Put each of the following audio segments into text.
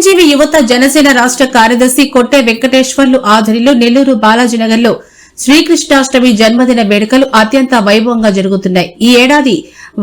చిరంజీవి యువత జనసేన రాష్ట కార్యదర్శి కొట్టే వెంకటేశ్వర్లు ఆధ్వర్యంలో నెల్లూరు బాలాజీనగర్లో శ్రీకృష్ణాష్టమి జన్మదిన వేడుకలు అత్యంత వైభవంగా జరుగుతున్నాయి. ఈ ఏడాది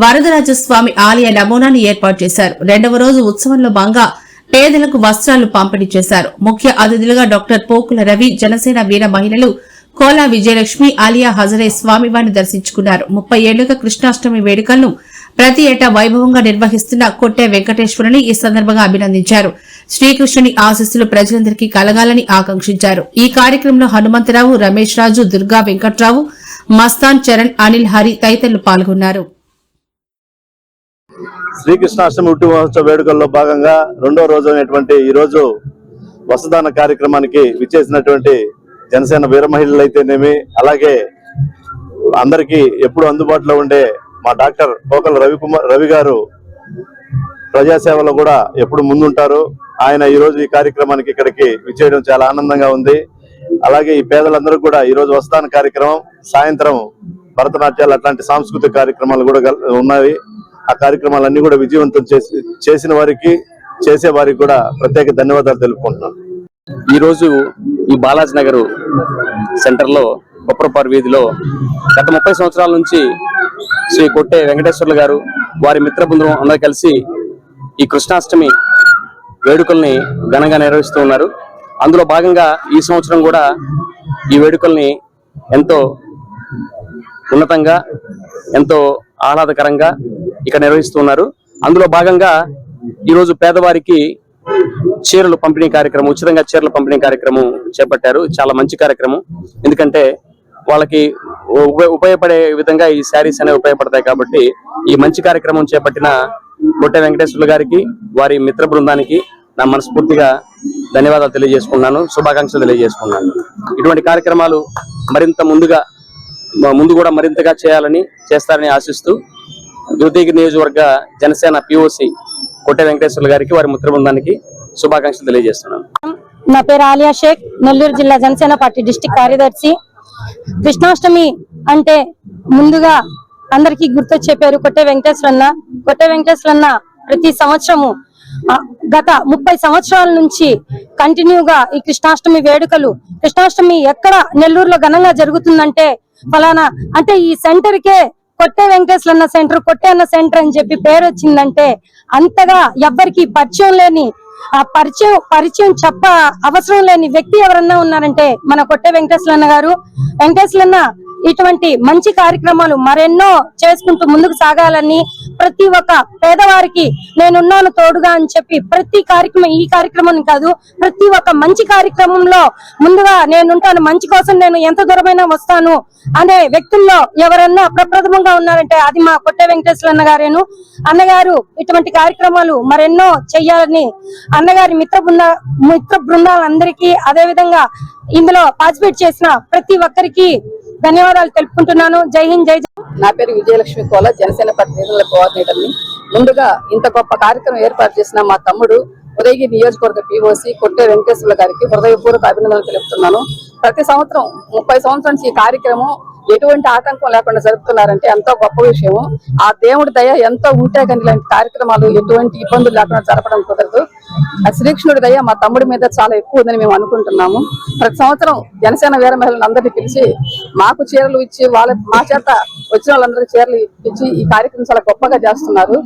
వరదరాజస్వామి ఆలయ నమూనాను ఏర్పాటు చేశారు. రెండవ రోజు ఉత్సవంలో భాగంగా పేదలకు వస్త్రాలు పంపిణీ చేశారు. ముఖ్య అతిథులుగా డాక్టర్ పోకుల రవి జనసేన వీర మహిళలు కోలా విజయలక్ష్మి ఆలియా హజరే స్వామివారిని దర్శించుకున్నారు. ముప్పై ఏళ్ళుగా కృష్ణాష్టమి వేడుకలను ప్రతి ఏటా వైభవంగా నిర్వహిస్తున్న కొట్టే వెంకటేశ్వరుని ఈ సందర్భంగా అభినందించారు. శ్రీకృష్ణుని ఆశస్సులు ప్రజలందరికీ కలగాలని ఆకాంక్షించారు. ఈ కార్యక్రమంలో హనుమంతరావు రమేష్ రాజు దుర్గా వెంకట్రావు మస్తాన్ చరణ్ అనిల్ హరి తదితరులు పాల్గొన్నారు. శ్రీకృష్ణాష్టమి ఉట్టి మహోత్సవ వేడుకల్లో భాగంగా రెండో రోజు అయినటువంటి ఈ రోజు వసదాన కార్యక్రమానికి విచ్చేసినటువంటి జనసేన వీర మహిళలు అయితేనేమి అలాగే అందరికీ ఎప్పుడు అందుబాటులో ఉండే మా డాక్టర్ పోకల రవికుమార్ రవి గారు ప్రజాసేవలో కూడా ఎప్పుడు ముందుంటారు. ఆయన ఈ రోజు ఈ కార్యక్రమానికి ఇక్కడికి విచ్చేయడం చాలా ఆనందంగా ఉంది. అలాగే ఈ పేదలందరూ కూడా ఈ రోజు వస్తాన కార్యక్రమం సాయంత్రం భరతనాట్యాలు అట్లాంటి సాంస్కృతిక కార్యక్రమాలు కూడా ఉన్నాయి. ఆ కార్యక్రమాలన్నీ కూడా విజయవంతం చేసి చేసిన వారికి చేసే వారికి కూడా ప్రత్యేక ధన్యవాదాలు తెలుపుకుంటున్నాను. ఈ రోజు ఈ బాలాజీ నగర్ సెంటర్లో కొప్పరపారు వీధిలో గత ముప్పై సంవత్సరాల నుంచి శ్రీ కొట్టే వెంకటేశ్వర్లు గారు వారి మిత్ర బృందం అందరూ కలిసి ఈ కృష్ణాష్టమి వేడుకల్ని ఘనంగా నిర్వహిస్తూ ఉన్నారు. అందులో భాగంగా ఈ సంవత్సరం కూడా ఈ వేడుకల్ని ఎంతో ఉన్నతంగా ఎంతో ఆహ్లాదకరంగా ఇక్కడ నిర్వహిస్తున్నారు అందులో భాగంగా ఈరోజు పేదవారికి చీరలు పంపిణీ కార్యక్రమం ఉచితంగా చీరల పంపిణీ కార్యక్రమం చేపట్టారు. చాలా మంచి కార్యక్రమం. ఎందుకంటే వాళ్ళకి ఉపయోగపడే విధంగా ఈ శారీస్ అనేవి ఉపయోగపడతాయి కాబట్టి ఈ మంచి కార్యక్రమం చేపట్టిన బొట్టె వెంకటేశ్వర్లు గారికి వారి మిత్ర బృందానికి నా మనస్ఫూర్తిగా ధన్యవాదాలు తెలియజేసుకున్నాను శుభాకాంక్షలు తెలియజేసుకున్నాను. ఇటువంటి కార్యక్రమాలు మరింత ముందుగా ముందు కూడా మరింతగా చేయాలని చేస్తారని ఆశిస్తూ యువతగిరి నియోజకవర్గ జనసేన పిఓసి కొట్టె వెంకటేశ్వర్లు గారికి వారి మిత్ర బృందానికి శుభాకాంక్షలు తెలియజేస్తున్నాను. నా పేరు ఆలియా షేక్ నెల్లూరు జిల్లా జనసేన పార్టీ డిస్టిక్ కార్యదర్శి. కృష్ణాష్టమి అంటే ముందుగా అందరికి గుర్తొచ్చే పేరు కొట్టే వెంకటేశ్వరన్న. కొట్టే వెంకటేశ్వరన్న ప్రతి సంవత్సరము గత ముప్పై సంవత్సరాల నుంచి కంటిన్యూగా ఈ కృష్ణాష్టమి వేడుకలు కృష్ణాష్టమి ఎక్కడ నెల్లూరులో ఘనంగా జరుగుతుందంటే ఫలానా అంటే ఈ సెంటర్ కే కొట్టే వెంకటేశ్వరన్న సెంటర్ కొట్టే అన్న సెంటర్ అని చెప్పి పేరు వచ్చిందంటే అంతగా ఎవ్వరికి పరిచయం లేని ఆ పరిచయం పరిచయం చెప్ప అవసరం లేని వ్యక్తి ఎవరన్నా ఉన్నారంటే మన కొట్టే వెంకటేశ్వరన్న గారు. వెంకటేశ్వరన్న ఇటువంటి మంచి కార్యక్రమాలు మరెన్నో చేసుకుంటూ ముందుకు సాగాలని ప్రతి ఒక్క పేదవారికి నేనున్నాను తోడుగా అని చెప్పి ప్రతి కార్యక్రమం ఈ కార్యక్రమం కాదు ప్రతి ఒక్క మంచి కార్యక్రమంలో ముందుగా నేనుంటాను మంచి కోసం నేను ఎంత దూరమైనా వస్తాను అనే వ్యక్తుల్లో ఎవరన్నా ప్రప్రథమంగా ఉన్నారంటే అది మా కొట్టే వెంకటేశ్వర అన్న గారేను అన్నగారు ఇటువంటి కార్యక్రమాలు మరెన్నో చెయ్యాలని అన్నగారి మిత్ర బృంద మిత్ర బృందాలందరికీ అదే విధంగా ఇందులో పార్టిసిపేట్ చేసిన ప్రతి ఒక్కరికి ధన్యవాదాలు తెలుపుకుంటున్నాను. జై హింద్ జై నా పేరు విజయలక్ష్మి కోల జనసేన ప్రతినిధుల నిధుల ముందుగా ఇంత గొప్ప కార్యక్రమం ఏర్పాటు చేసిన మా తమ్ముడు ఉదయగిరి నియోజకవర్గ పిఓసి కొట్టే వెంకటేశ్వర గారికి హృదయపూర్వక అభినందనలు తెలుపుతున్నాను. ప్రతి సంవత్సరం ముప్పై సంవత్సరం నుంచి ఈ కార్యక్రమం ఎటువంటి ఆటంకం లేకుండా జరుపుతున్నారంటే ఎంతో గొప్ప విషయం ఆ దేవుడి దయ ఎంతో ఉంటే కానీ ఇలాంటి కార్యక్రమాలు ఎటువంటి ఇబ్బందులు లేకుండా జరపడం కుదరదు. శ్రీకృష్ణుడి దయ మా తమ్ముడి మీద చాలా ఎక్కువ ఉందని మేము అనుకుంటున్నాము. ప్రతి సంవత్సరం జనసేన వీర మహిళలను అందరినీ పిలిచి మాకు చీరలు ఇచ్చి వాళ్ళ మా చేత వచ్చిన వాళ్ళందరికీ చీరలు ఇచ్చి ఈ కార్యక్రమం చాలా గొప్పగా చేస్తున్నారు.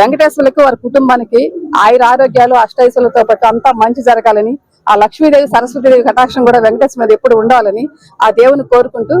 వెంకటేశ్వరులకు వారి కుటుంబానికి ఆయుర ఆరోగ్యాలు అష్టైశ్వర్లతో పాటు అంతా మంచి జరగాలని ఆ లక్ష్మీదేవి సరస్వతీదేవి కటాక్షం కూడా వెంకటేశ్వర మీద ఎప్పుడు ఉండాలని ఆ దేవుని కోరుకుంటూ